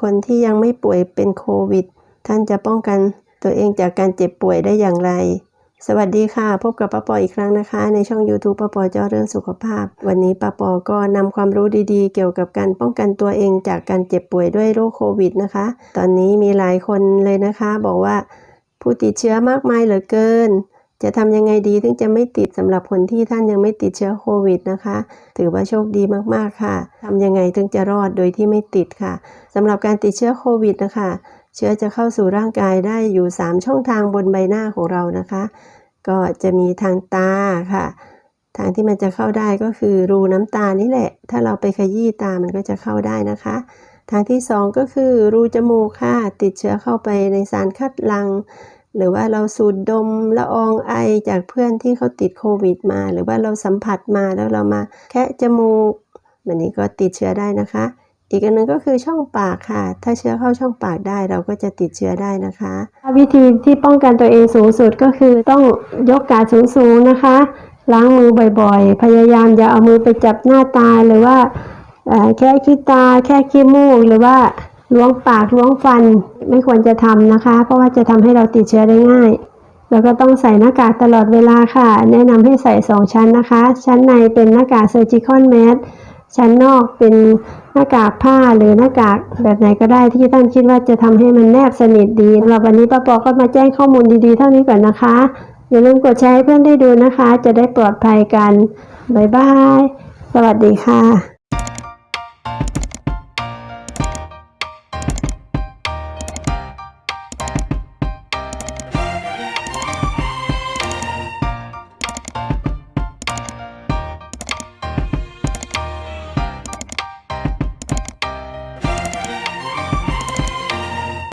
คนที่ยังไม่ป่วยเป็นโควิด ท่านจะป้องกันตัวเองจากการเจ็บป่วยได้อย่างไร สวัสดีค่ะ พบกับป้าปออีกครั้งนะคะ ในช่อง YouTube ป้าปอเจ้าเรื่องสุขภาพ วันนี้ป้าปอก็นำความรู้ดีๆ เกี่ยวกับการป้องกันตัวเองจากการเจ็บป่วยด้วยโรคโควิดนะคะ ตอนนี้มีหลายคนเลยนะคะ บอกว่าผู้ติดเชื้อมากมายเหลือเกิน จะทำยังไงดีถึงจะไม่ติดสำหรับคนที่ท่านยังไม่ติดเชื้อโควิดนะคะ ถือว่าโชคดีมากๆค่ะทำยังไงถึงจะรอดโดยที่ไม่ติดค่ะสำหรับการติดเชื้อโควิดนะคะ เชื้อจะเข้าสู่ร่างกายได้อยู่ 3 ช่องทางบนใบหน้าของเรานะคะ ก็จะมีทางตาค่ะ ทางที่มันจะเข้าได้ก็คือรูน้ำตานี่แหละ ถ้าเราไปขยี้ตามันก็จะเข้าได้นะคะ ทางที่ 2 ก็คือรูจมูกค่ะติดเชื้อเข้าไปในสารคัดหลัง หรือว่าเราสูดดมละอองไอจากเพื่อนที่เขาติดโควิดมา หรือว่าเราสัมผัสมาแล้วเรามาแคะจมูกแบบนี้ก็ติดเชื้อได้นะคะ อีกอันหนึงก็คือช่องปากค่ะ ถ้าเชื้อเข้าช่องปากได้เราก็จะติดเชื้อได้นะคะ วิธีที่ป้องกันตัวเองสูงสุดก็คือต้องยกกาดสูงๆนะคะ ล้างมือบ่อยๆ พยายามอย่าเอามือไปจับหน้าตาหรือว่าแค่ขี้ตา แค่ขี้มูกหรือว่า ล้วงปากล้วงฟันไม่ควรจะทำนะคะ เพราะว่าจะทำให้เราติดเชื้อได้ง่าย แล้วก็ต้องใส่หน้ากากตลอดเวลาค่ะ แนะนำให้ใส่ 2 ชั้นนะคะ ชั้นในเป็นหน้ากาก surgical mask ชั้นนอกเป็นหน้ากากผ้าหรือหน้ากากแบบไหนก็ได้ที่ท่านคิดว่าจะทำให้มันแนบสนิทดีสำหรับวันนี้ป้าปอก็มาแจ้งข้อมูลดีๆ เท่านี้ก่อนนะคะ อย่าลืมกดแชร์ให้เพื่อนได้ดูนะคะ จะได้ปลอดภัยกันบ๊ายบายสวัสดีค่ะ